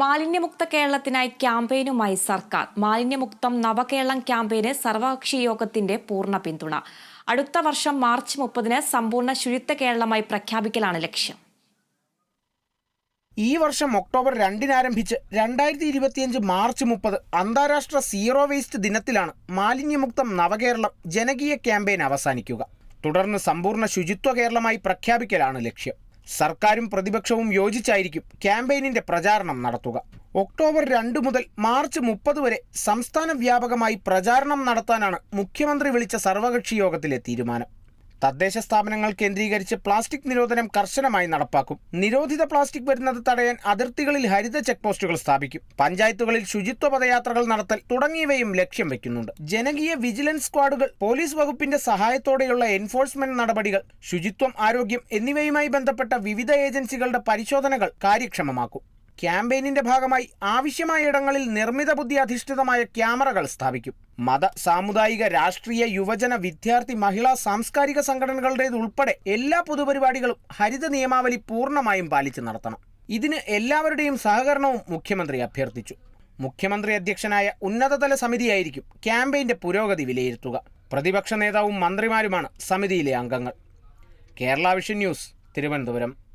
മാലിന്യമുക്ത കേരളത്തിനായി ക്യാമ്പയിനുമായി സർക്കാർ. മാലിന്യമുക്തം നവകേരളം ക്യാമ്പയിന് സർവകക്ഷി യോഗത്തിന്റെ പൂർണ പിന്തുണ. അടുത്ത വർഷം മാർച്ച് മുപ്പതിന് സമ്പൂർണ ശുചിത്വ കേരളമായി പ്രഖ്യാപിക്കലാണ് ലക്ഷ്യം. ഈ വർഷം ഒക്ടോബർ രണ്ടിനാരംഭിച്ച് രണ്ടായിരത്തി ഇരുപത്തിയഞ്ച് മാർച്ച് മുപ്പത് അന്താരാഷ്ട്ര സീറോ വേസ്റ്റ് ദിനത്തിലാണ് മാലിന്യമുക്തം നവകേരളം ജനകീയ ക്യാമ്പയിൻ അവസാനിക്കുക. തുടർന്ന് സമ്പൂർണ ശുചിത്വ കേരളമായി പ്രഖ്യാപിക്കലാണ് ലക്ഷ്യം. സർക്കാരും പ്രതിപക്ഷവും യോജിച്ചായിരിക്കും ക്യാമ്പയിനിന്റെ പ്രചാരണം നടത്തുക. ഒക്ടോബർ രണ്ട് മുതൽ മാർച്ച് മുപ്പത് വരെ സംസ്ഥാന വ്യാപകമായി പ്രചാരണം നടത്താനാണ് മുഖ്യമന്ത്രി വിളിച്ച സർവകക്ഷി യോഗത്തിലെ തീരുമാനം. തദ്ദേശ സ്ഥാപനങ്ങൾ കേന്ദ്രീകരിച്ച് പ്ലാസ്റ്റിക് നിരോധനം കർശനമായി നടപ്പാക്കും. നിരോധിത പ്ലാസ്റ്റിക് വരുന്നത് തടയാൻ അതിർത്തികളിൽ ഹരിത ചെക്ക് പോസ്റ്റുകൾ സ്ഥാപിക്കും. പഞ്ചായത്തുകളിൽ ശുചിത്വ പദയാത്രകൾ നടത്തൽ തുടങ്ങിയവയും ലക്ഷ്യം വെക്കുന്നുണ്ട്. ജനകീയ വിജിലൻസ് സ്ക്വാഡുകൾ പോലീസ് വകുപ്പിന്റെ സഹായത്തോടെയുള്ള എൻഫോഴ്സ്മെന്റ് നടപടികൾ ശുചിത്വം ആരോഗ്യം എന്നിവയുമായി ബന്ധപ്പെട്ട വിവിധ ഏജൻസികളുടെ പരിശോധനകൾ കാര്യക്ഷമമാക്കും. ക്യാമ്പയിനിന്റെ ഭാഗമായി ആവശ്യമായ ഇടങ്ങളിൽ നിർമ്മിത ബുദ്ധി അധിഷ്ഠിതമായ ക്യാമറകൾ സ്ഥാപിക്കും. മത സാമുദായിക രാഷ്ട്രീയ യുവജന വിദ്യാർത്ഥി മഹിളാ സാംസ്കാരിക സംഘടനകളുടേതുൾപ്പെടെ എല്ലാ പൊതുപരിപാടികളും ഹരിത നിയമാവലി പൂർണമായും പാലിച്ച് നടത്തണം. ഇതിന് എല്ലാവരുടെയും സഹകരണവും മുഖ്യമന്ത്രി അഭ്യർത്ഥിച്ചു. മുഖ്യമന്ത്രി അധ്യക്ഷനായ ഉന്നതതല സമിതിയായിരിക്കും ക്യാമ്പയിന്റെ പുരോഗതി വിലയിരുത്തുക. പ്രതിപക്ഷ നേതാവും മന്ത്രിമാരുമാണ് സമിതിയിലെ അംഗങ്ങൾ. Kerala vision news Thiruvananthapuram.